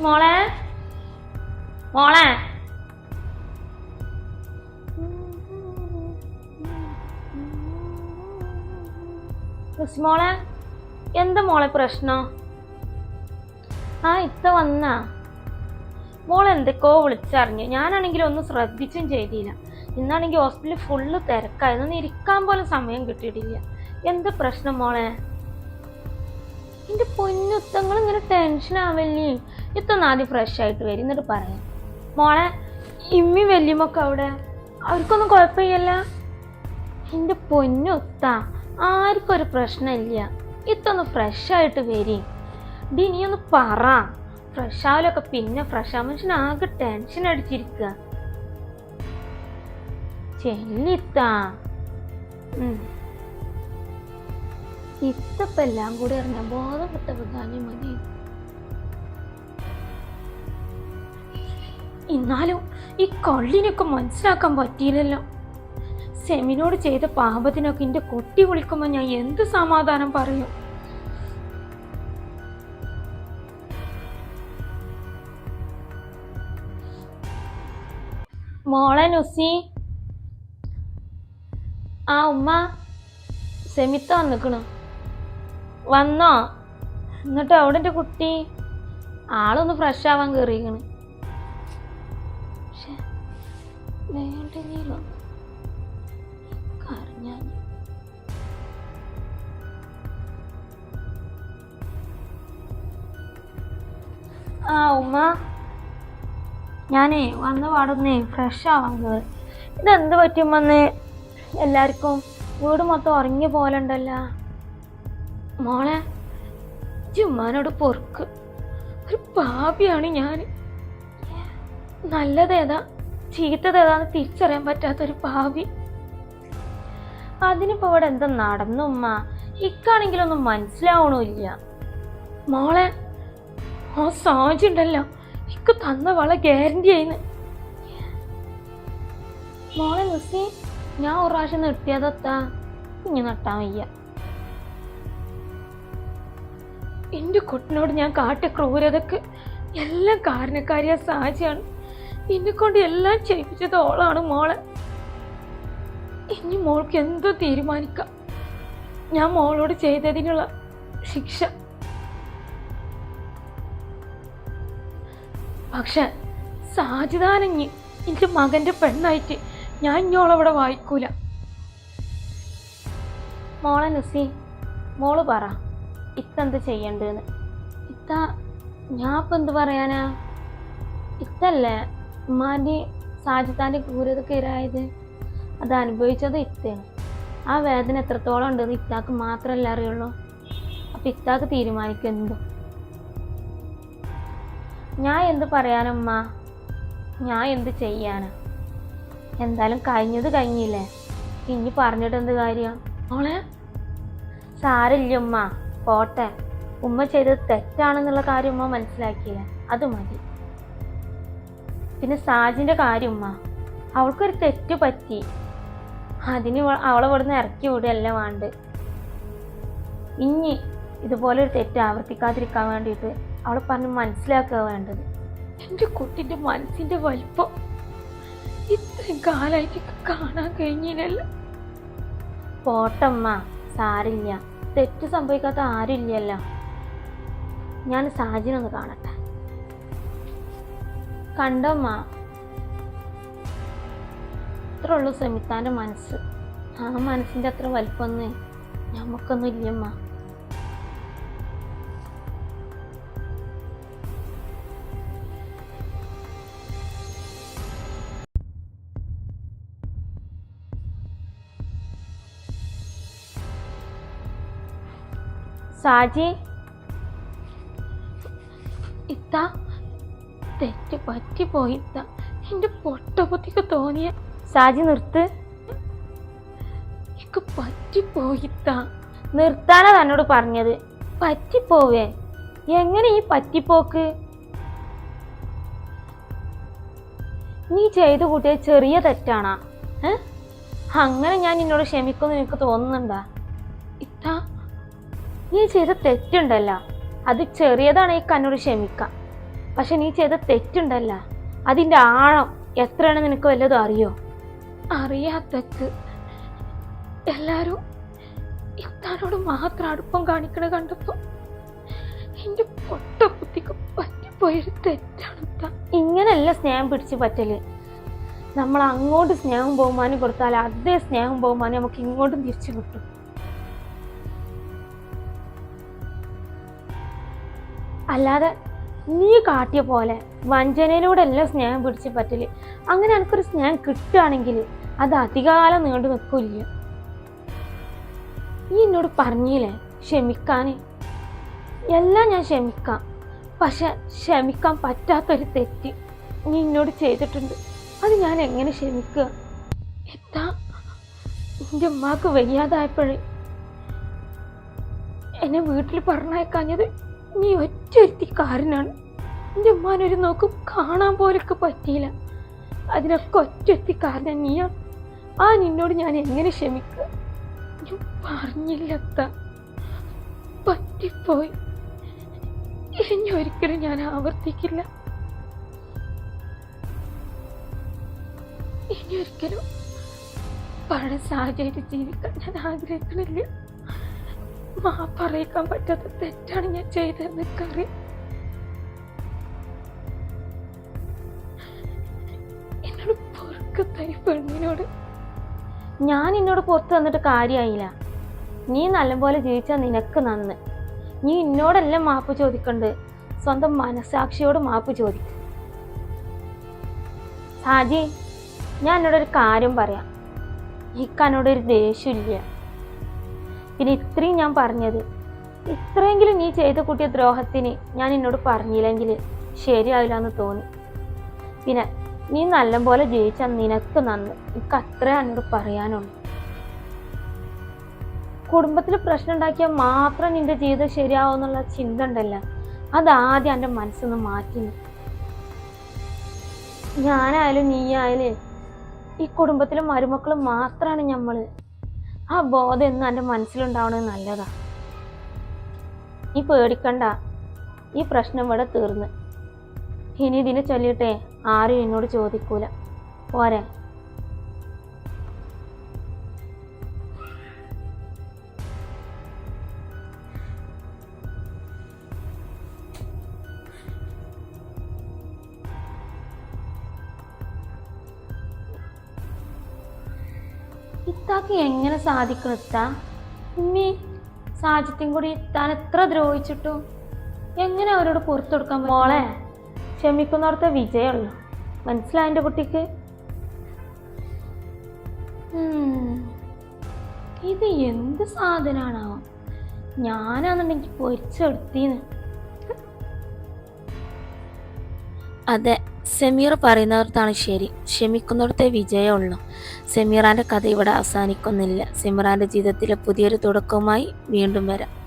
മോളെ. മോളെ. മോളെ എന്താ മോളെ പ്രശ്നം? ആ ഇത്ത വന്നാ. മോൾ എന്തൊക്കെയോ വിളിച്ചറിഞ്ഞു. ഞാനാണെങ്കിൽ ഒന്നും ശ്രദ്ധിച്ചും ചെയ്തില്ല. ഇന്നാണെങ്കിൽ ഹോസ്പിറ്റലിൽ ഫുള്ള് തിരക്കായിരുന്നു ഒന്ന് ഇരിക്കാൻ പോലും സമയം കിട്ടിയിട്ടില്ല. എന്ത് പ്രശ്നം മോളെ? എന്റെ പൊന്നുത്തങ്ങൾ ഇങ്ങനെ ടെൻഷൻ ആവല്ലേ? ഇത്തൊന്ന് ആദ്യം ഫ്രഷ് ആയിട്ട് വരും എന്നിട്ട് പറയാം. മോളെ ഇമ്മി വല്യമ്മൊക്കെ അവിടെ. അവർക്കൊന്നും കുഴപ്പമില്ല എന്റെ പൊന്നുത്ത ആർക്കും ഒരു പ്രശ്നമില്ല. ഇത്തൊന്ന് ഫ്രഷ് ആയിട്ട് വരി. ഡി നീ ഒന്ന് പറ. ഫ്രഷ് ആവലൊക്കെ പിന്നെ ഫ്രഷ് ആ മനുഷ്യൻ ആകെ ടെൻഷൻ അടിച്ചിരിക്കുക ചെല്ലിത്ത ഇത്തപ്പെല്ലാം കൂടി അറിഞ്ഞ ബോധം കിട്ടപ്പെട്ടാലും മതി. എന്നാലും ഈ കള്ളിനൊക്കെ മനസ്സിലാക്കാൻ പറ്റിയില്ലല്ലോ. സെമിനോട് ചെയ്ത പാപത്തിനൊക്കെ എന്റെ കൊട്ടി വിളിക്കുമ്പോ ഞാൻ എന്ത് സമാധാനം പറയും? മോളെ നുസി. ആ ഉമ്മ. സെമിത്ത വന്നിക്കണു. വന്നോ? എന്നിട്ട് അവിടെ എന്റെ കുട്ടി? ആളൊന്ന് ഫ്രഷ് ആവാൻ കയറിയിരിക്കണ് വേണ്ടെങ്കിലോ കരഞ്ഞാൻ ആ ഉമ്മ. ഞാനേ വന്ന് പാടുന്നേ ഫ്രഷ് ആവാൻ കയറി ഇതെന്ത് പറ്റുമെന്ന് എല്ലാവർക്കും വീട് മൊത്തം ഉറങ്ങി പോലെ ഉണ്ടല്ലോ. മോളെ ചുമ്മാനോട് പൊറുക്ക്. ഒരു പാപിയാണ് ഞാൻ നല്ലതേതാ? ചീത്തതേതാന്ന് തിരിച്ചറിയാൻ പറ്റാത്തൊരു ഭാവി. അതിനിപ്പോ ഇവിടെ എന്താ നടന്നു ഉമ്മ? ഇക്കാണെങ്കിലൊന്നും മനസ്സിലാവണില്ല മോളെ ആ സാജി ഉണ്ടല്ലോ. ഇക്ക് തന്ന വള ഗ്യാരണ്ടി ആയിന്ന് മോളെ നിസി ഞാൻ ഒരു പ്രാവശ്യം നിർത്തിയതെത്താ ഇനി നട്ടാൻ വയ്യ. എന്റെ കുട്ടിനോട് ഞാൻ കാട്ടിയ ക്രൂരതക്ക് എല്ലാം കാരണക്കാരിയ സാജിയാണ്. എന്നെ കൊണ്ട് എല്ലാം ചെയ്യിപ്പിച്ചത് ഓളാണ് മോളെ. ഇനി മോൾക്ക് എന്തോ തീരുമാനിക്കാം? ഞാൻ മോളോട് ചെയ്തതിനുള്ള ശിക്ഷ. പക്ഷെ സാജിദാനഞ്ഞ് എന്റെ മകന്റെ പെണ്ണായിട്ട് ഞാൻ ഇഞ്ഞോളവിടെ വായിക്കൂല. മോളെ നസി മോൾ പറ ഇത്തെന്ത് ചെയ്യണ്ടെന്ന്? ഇത്ത ഞാൻ ഇപ്പം എന്ത് പറയാനാ? ഇത്തല്ലേ? ഉമ്മാന്റെ സാജിത്താന്റെ ക്രൂരതക്ക് ഇരായത് അത് അനുഭവിച്ചത് ഇത്തയാണ്. ആ വേദന എത്രത്തോളം ഉണ്ടെന്ന് ഇത്താക്ക് മാത്രമല്ല അറിയുള്ളൂ. അപ്പം ഇത്താക്ക് തീരുമാനിക്കുന്നുണ്ടോ? ഞാൻ എന്ത് പറയാനമ്മ ഞാൻ എന്ത് ചെയ്യാനാ? എന്തായാലും കഴിഞ്ഞത് കഴിഞ്ഞില്ലേ? ഇനി പറഞ്ഞിട്ട് എന്ത് കാര്യം? ഓളെ സാരില്ല ഉമ്മ. പോട്ടെ. ഉമ്മ ചെയ്തത് തെറ്റാണെന്നുള്ള കാര്യം ഉമ്മ മനസ്സിലാക്കിയില്ലേ? അത് മതി. പിന്നെ സാജിന്റെ കാര്യം ഉമ്മ. അവൾക്കൊരു തെറ്റ് പറ്റി. അതിന് അവളെ അവളെ ഇവിടുന്ന് ഇറക്കി വിടുകയല്ല വേണ്ട ഇനി ഇതുപോലെ ഒരു തെറ്റ് ആവർത്തിക്കാതിരിക്കാൻ വേണ്ടിയിട്ട് അവളെ പറഞ്ഞ് മനസ്സിലാക്കുക വേണ്ടത്. എന്റെ കുട്ടിന്റെ മനസ്സിന്റെ വലിപ്പം ഇത്രയും കാലമായിട്ട് കാണാൻ കഴിഞ്ഞില്ല പോട്ടമ്മ സാരില്ല. തെറ്റ് സംഭവിക്കാത്ത ആരുമില്ലല്ലോ. ഞാൻ സാജിനൊന്ന് കാണട്ടെ. കണ്ടമ്മ ഇത്ര ഉള്ളൂ സെമിത്താന്റെ മനസ്സ്. ആ മനസ്സിന്റെ അത്ര വലിപ്പമൊന്ന് നമുക്കൊന്നും ഇല്ലമ്മ. സാജി. ഇത്ത. തെറ്റ് പറ്റിപ്പോയി. ഇത്ത എന്റെ പൊട്ടപൊത്തിക്ക് തോന്നിയ സാജി നിർത്ത്. എനിക്ക് പറ്റിപ്പോയി ഇത്ത നിർത്താനാ തന്നോട് പറഞ്ഞത്. പറ്റിപ്പോവേ? എങ്ങനെ ഈ പറ്റിപ്പോക്ക്? നീ ചെയ്തു കൂട്ടിയ ചെറിയ തെറ്റാണാ. ഏ? അങ്ങനെ ഞാൻ നിന്നോട് ക്ഷമിക്കുമെന്ന് നിനക്ക് തോന്നുന്നുണ്ടാ? ഇത്താ നീ ചെയ്ത തെറ്റുണ്ടല്ല. അത് ചെറിയതാണ് ഈ കന്നോട് ക്ഷമിക്കാം. പക്ഷെ നീ ചെയ്ത തെറ്റുണ്ടല്ല. അതിന്റെ ആഴം എത്രയാണ് നിനക്ക് വല്ലതും അറിയോ? അറിയാത്തക്ക്. എല്ലാരും ഇത്താനോട് മാത്രം അടുപ്പം കാണിക്കണ കണ്ടപ്പോ എന്റെ പൊട്ട ബുദ്ധിക്ക് പറ്റിപ്പോയൊരു തെറ്റാണ്. ഇങ്ങനെയല്ല സ്നേഹം പിടിച്ചു പറ്റൽ. നമ്മൾ അങ്ങോട്ട് സ്നേഹം ബഹുമാനം കൊടുത്താൽ അതേ സ്നേഹം ബഹുമാനം നമുക്ക് ഇങ്ങോട്ടും തിരിച്ചു കിട്ടും. അല്ലാതെ നീ കാട്ടിയ പോലെ വഞ്ചനയിലൂടെ അല്ല സ്നേഹം പിടിച്ച് പറ്റൽ. അങ്ങനെ എനിക്കൊരു സ്നേഹം കിട്ടുകയാണെങ്കിൽ അത് അധികകാലം നീണ്ടു നിൽക്കില്ല. നീ എന്നോട് പറഞ്ഞില്ലേ ക്ഷമിക്കാൻ എല്ലാം ഞാൻ ക്ഷമിക്കാം. പക്ഷെ ക്ഷമിക്കാൻ പറ്റാത്തൊരു തെറ്റ് നീ എന്നോട് ചെയ്തിട്ടുണ്ട്. അത് ഞാൻ എങ്ങനെ ക്ഷമിക്കുക? എത്താ എന്റെ ഉമ്മാക്ക് വയ്യാതായപ്പോഴേ. എന്നെ വീട്ടിൽ പറഞ്ഞയക്കാഞ്ഞത് നീ ഒറ്റ കാരനാണ് എന്റെ ഉമ്മാനൊരു നോക്കും കാണാൻ പോലൊക്കെ പറ്റിയില്ല. അതിനൊക്കെ ഒറ്റ കാരനാ നീയാണ് ആ നിന്നോട് ഞാൻ എങ്ങനെ ക്ഷമിക്കുക ഞാൻ പറഞ്ഞില്ലത്ത. പറ്റിപ്പോയി. ഇനി ഒരിക്കലും ഞാൻ ആവർത്തിക്കില്ല. ഇനി ഒരിക്കലും പഴയ സാഹചര്യം ജീവിക്കാൻ ഞാൻ ആഗ്രഹിക്കണില്ല. മാപ്പറിയിക്കാൻ പറ്റാത്ത തെറ്റാണ് ഞാൻ ചെയ്തതെന്ന് കറി എന്നോട് പൊറുക്കത്തായി പെണ്ണിനോട്. ഞാൻ എന്നോട് പുറത്ത് വന്നിട്ട് കാര്യമായില്ല നീ നല്ലപോലെ ജീവിച്ചാൽ നിനക്ക് നന്ന്. നീ എന്നോടല്ല മാപ്പ് ചോദിക്കണ്ട്. സ്വന്തം മനസാക്ഷിയോട് മാപ്പ് ചോദിക്കും സാജി ഞാൻ എന്നോടൊരു കാര്യം പറയാം. ഇക്കന്നോടൊരു ദേഷ്യമില്ല. പിന്നെ ഇത്രയും ഞാൻ പറഞ്ഞത്. ഇത്രയെങ്കിലും നീ ചെയ്ത കുട്ടിയ ദ്രോഹത്തിന് ഞാൻ എന്നോട് പറഞ്ഞില്ലെങ്കിൽ ശരിയാവില്ല എന്ന് തോന്നി. പിന്നെ നീ നല്ലപോലെ ജയിച്ചാൽ നിനക്ക് നന്ന്. എനിക്ക് അത്രേ എന്നോട് പറയാനുള്ളൂ. കുടുംബത്തിൽ പ്രശ്നം ഉണ്ടാക്കിയാൽ മാത്രം നിന്റെ ജീവിതം ശരിയാവുന്നുള്ള ചിന്ത ഉണ്ടല്ല. അതാദ്യം എന്റെ മനസ്സൊന്ന് മാറ്റി ഞാനായാലും നീയായാലും ഈ കുടുംബത്തിലെ മരുമക്കളും മാത്രമാണ് നമ്മൾ ആ ബോധം എന്നും എന്റെ മനസ്സിലുണ്ടാവണത് നല്ലതാ. നീ പേടിക്കണ്ട. ഈ പ്രശ്നം ഇവിടെ തീർന്ന്. ഇനി ഇതിനെ ചൊല്ലിയിട്ടേ ആരും എന്നോട് ചോദിക്കൂല. പോരെ. ഇത്താക്ക് എങ്ങനെ സാധിക്കും ഇത്ത ഉമ്മി സാജിത്യം കൂടി താൻ എത്ര ദ്രോഹിച്ചിട്ടു എങ്ങനെ അവരോട് പുറത്തു കൊടുക്കാൻ? മോളെ ക്ഷമിക്കുന്നവർത്ത വിജയമുള്ളൂ. മനസ്സിലായ എന്റെ കുട്ടിക്ക്. ഇത് എന്ത് സാധനമാണാവോ ഞാനാണെന്നുണ്ടെങ്കിൽ പൊരിച്ചെടുത്തീന്ന്. അതെ സെമീർ പറയുന്നിടത്താണ് ശരി. ക്ഷമിക്കുന്നിടത്തെ വിജയമുള്ളൂ. സെമീറാന്റെ കഥ ഇവിടെ അവസാനിക്കുന്നില്ല. സെമീറാന്റെ ജീവിതത്തിലെ പുതിയൊരു തുടക്കവുമായി വീണ്ടും വരാം.